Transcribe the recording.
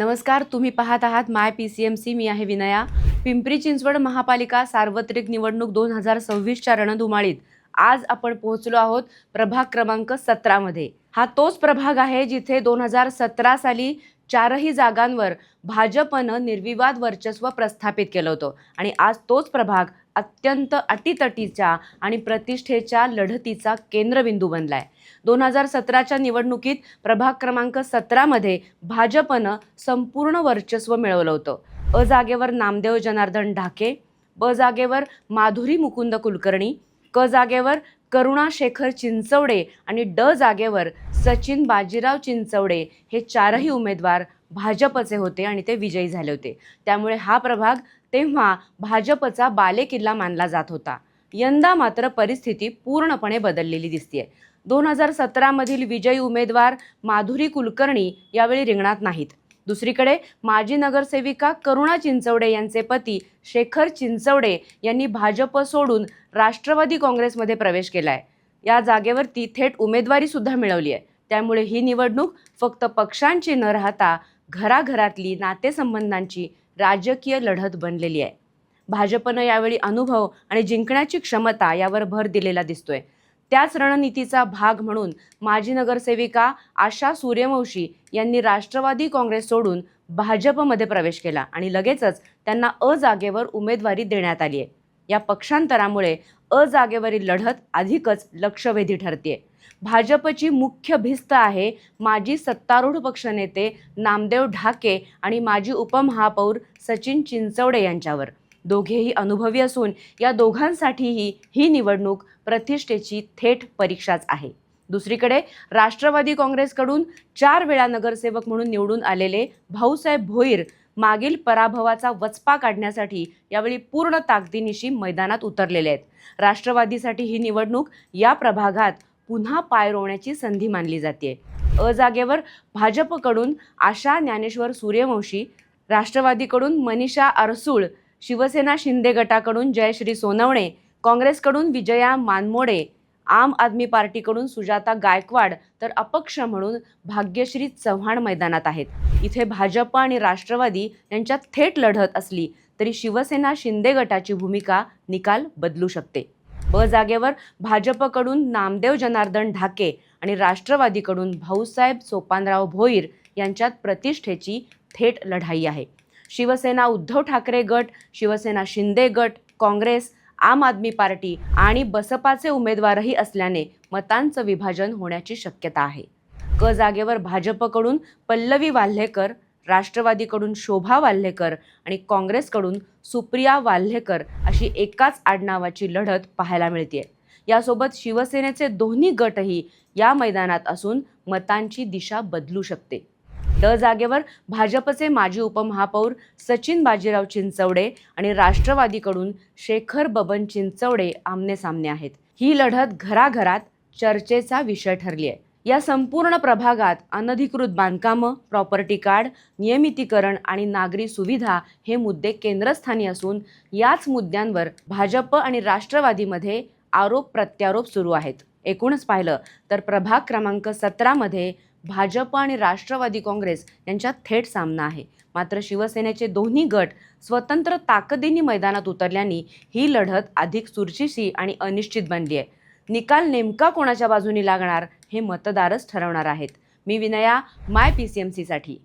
नमस्कार तुम्ही पाहत आहात my P C M C मी आहे विनया. पिंपरी चिंचवड महापालिका सार्वत्रिक निवडणूक दोन हजार सव्वीसच्या रणधुमाळीत आज आपण पोहोचलो आहोत प्रभाग क्रमांक सतरामध्ये. हा तोच प्रभाग आहे जिथे दोन हजार सतरा साली चारही जागांवर भाजपनं निर्विवाद वर्चस्व प्रस्थापित केलं होतं. आणि आज तोच प्रभाग अत्यंत अटीतटीच्या आणि प्रतिष्ठेच्या लढतीचा केंद्रबिंदू बनलाय. दोन हजार सतराच्या निवडणुकीत प्रभाग क्रमांक सतरामध्ये भाजपनं संपूर्ण वर्चस्व मिळवलं होतं. अ जागेवर नामदेव जनार्दन ढाके ब जागेवर माधुरी मुकुंद कुलकर्णी क जागेवर करुणा शेखर चिंचवडे आणि ड जागेवर सचिन बाजीराव चिंचवडे हे चारही उमेदवार भाजपचे होते आणि ते विजयी झाले होते. त्यामुळे हा प्रभाग तेव्हा भाजपचा बालेकिल्ला मानला जात होता. यंदा मात्र परिस्थिती पूर्णपणे बदललेली दिसतीये. दोन हजार सतरामधील विजयी उमेदवार माधुरी कुलकर्णी यावेळी रिंगणात नाहीत. दुसरीकडे माजी नगरसेविका करुणा चिंचवडे यांचे पती शेखर चिंचवडे यांनी भाजप सोडून राष्ट्रवादी काँग्रेसमध्ये प्रवेश केला आहे या जागेवरती थेट उमेदवारी सुद्धा मिळवली आहे त्यामुळे ही निवडणूक फक्त पक्षांची न राहता घराघरातली नातेसंबंधांची राजकीय लढत बनलेली आहे. भाजपनं यावेळी अनुभव आणि जिंकण्याची क्षमता यावर भर दिलेला दिसतोय. त्याच रणनीतीचा भाग म्हणून माजी नगरसेविका आशा सूर्यवंशी यांनी राष्ट्रवादी काँग्रेस सोडून भाजपमध्ये प्रवेश केला आणि लगेचच त्यांना अ जागेवर उमेदवारी देण्यात आली आहे. या पक्षांतरामुळे अ जागेवरील लढत अधिकच लक्षवेधी ठरते भाजपची मुख्य भिस्त आहे माजी सत्तारूढ पक्षनेते नामदेव ढाके आणि माजी उपमहापौर सचिन चिंचवडे यांच्यावर. दोघेही अनुभवी असून या दोघांसाठीही ही निवडणूक प्रतिष्ठेची थेट परीक्षाच आहे. दुसरीकडे राष्ट्रवादी काँग्रेसकडून चार वेळा नगरसेवक म्हणून निवडून आलेले भाऊसाहेब भोईर मागील पराभवाचा वचपा काढण्यासाठी यावेळी पूर्ण ताकदीनिशी मैदानात उतरलेले आहेत. राष्ट्रवादीसाठी ही निवडणूक या प्रभागात पुन्हा पाय रोवण्याची संधी मानली जाते अ जागेवर भाजपकडून आशा ज्ञानेश्वर सूर्यवंशी राष्ट्रवादीकडून मनीषा अरसूळ शिवसेना शिंदे गटाकडून जयश्री सोनवणे काँग्रेसकडून विजया मानमोडे आम आदमी पार्टीकडून सुजाता गायकवाड तर अपक्ष म्हणून भाग्यश्री चव्हाण मैदानात आहेत. इथे भाजप आणि राष्ट्रवादी यांच्यात थेट लढत असली तरी शिवसेना शिंदे गटाची भूमिका निकाल बदलू शकते. ब जागेवर भाजपकडून नामदेव जनार्दन ढाके आणि राष्ट्रवादीकडून भाऊसाहेब सोपानराव भोईर यांच्यात प्रतिष्ठेची थेट लढाई आहे. शिवसेना उद्धव ठाकरे गट शिवसेना शिंदे गट काँग्रेस आम आदमी पार्टी आणि बसपाचे उमेदवारही असल्याने मतांचं विभाजन होण्याची शक्यता आहे. क जागेवर भाजपकडून पल्लवी वाल्हेकर राष्ट्रवादीकडून शोभा वाल्हेकर आणि काँग्रेसकडून सुप्रिया वाल्हेकर अशी एकाच आडनावाची लढत पाहायला मिळते यासोबत शिवसेनेचे दोन्ही गटही या मैदानात असून मतांची दिशा बदलू शकते. ड जागेवर भाजपचे माजी उपमहापौर सचिन बाजीराव चिंचवडे आणि राष्ट्रवादीकडून शेखर बबन चिंचवडे आमने सामने आहेत. ही लढत घराघरात चर्चेचा विषय ठरली आहे या संपूर्ण प्रभागात अनधिकृत बांधकामं प्रॉपर्टी कार्ड नियमितीकरण आणि नागरी सुविधा हे मुद्दे केंद्रस्थानी असून याच मुद्द्यांवर भाजप आणि राष्ट्रवादीमध्ये आरोप प्रत्यारोप सुरू आहेत. एकूणच पाहिलं तर प्रभाग क्रमांक सतरामध्ये भाजप आणि राष्ट्रवादी काँग्रेस यांच्यात थेट सामना आहे. मात्र शिवसेनेचे दोन्ही गट स्वतंत्र ताकदीने मैदानात उतरल्याने ही लढत अधिक चुरशीशी आणि अनिश्चित बनली आहे निकाल नेमका कोणाच्या बाजूनी लागणार हे मतदारच ठरवणार आहेत. मी Vinaya my P C M सीसाठी